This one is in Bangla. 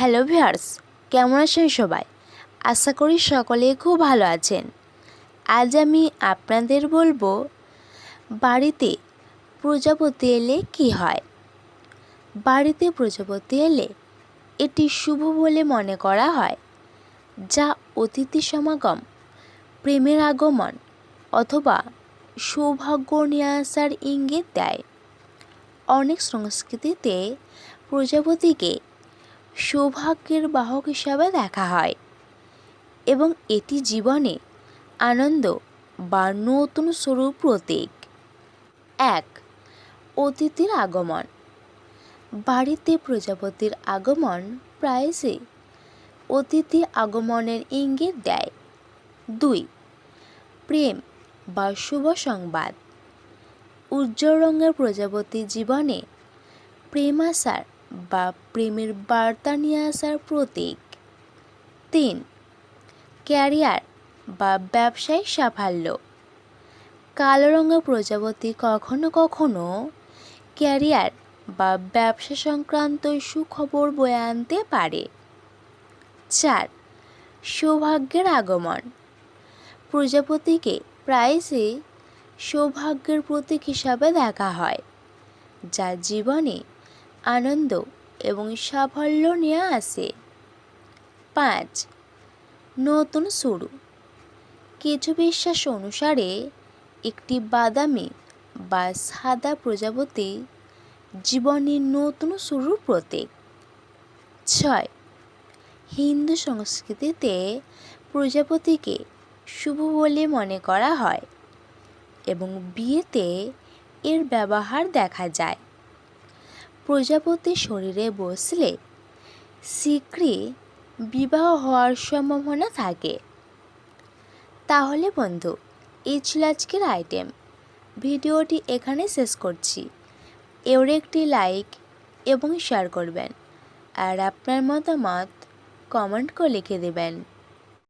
হ্যালো ভিয়ার্স কেমন আছেন সবাই? আশা করি সকলে খুব ভালো আছেন। আজ আমি আপনাদের বলব, বাড়িতে প্রজাপতি এলে কি হয়? বাড়িতে প্রজাপতি এলে এটি শুভ বলে মনে করা হয়, যা অতিথি সমাগম, প্রেমের আগমন অথবা সৌভাগ্য নিয়ে আসার ইঙ্গিত দেয়। অনেক সংস্কৃতিতে প্রজাপতিকে সৌভাগ্যের বাহক হিসাবে দেখা হয়। এবং এটি জীবনে আনন্দ বা নতুন স্বরূপ প্রতীক। এক, অতিথির আগমন। বাড়িতে প্রজাপতির আগমন প্রায়শই অতিথি আগমনের ইঙ্গিত দেয়। দুই, প্রেম বা শুভ সংবাদ। উজ্জ্বল রঙের প্রজাপতি জীবনে প্রেম আসার বা প্রেমের বার্তা নিয়ে আসার প্রতীক। তিন, ক্যারিয়ার বা ব্যবসায়িক সাফল্য। কালো রঙের প্রজাপতি কখনো কখনো ক্যারিয়ার বা ব্যবসা সংক্রান্ত সুখবর বয়ে আনতে পারে। চার, সৌভাগ্যের আগমন। প্রজাপতিকে প্রায়শই সৌভাগ্যের প্রতীক হিসাবে দেখা হয়, যা জীবনে আনন্দ এবং সাফল্য নিয়ে আসে। পাঁচ, নতুন শুরু। কিছু বিশ্বাস অনুসারে, একটি বাদামি বা সাদা প্রজাপতি জীবনের নতুন শুরুর প্রতীক। ছয়, হিন্দু সংস্কৃতিতে প্রজাপতিকে শুভ বলে মনে করা হয় এবং বিয়েতে এর ব্যবহার দেখা যায়। প্রজাপতি শরীরে বসলে শীঘ্রই বিবাহ হওয়ার সম্ভাবনা থাকে। তাহলে বন্ধু, এই ছিল আজকের আইটেম। ভিডিওটি এখানে শেষ করছি। এর একটি লাইক এবং শেয়ার করবেন। আর আপনার মতামত কমেন্ট করে লিখে দেবেন।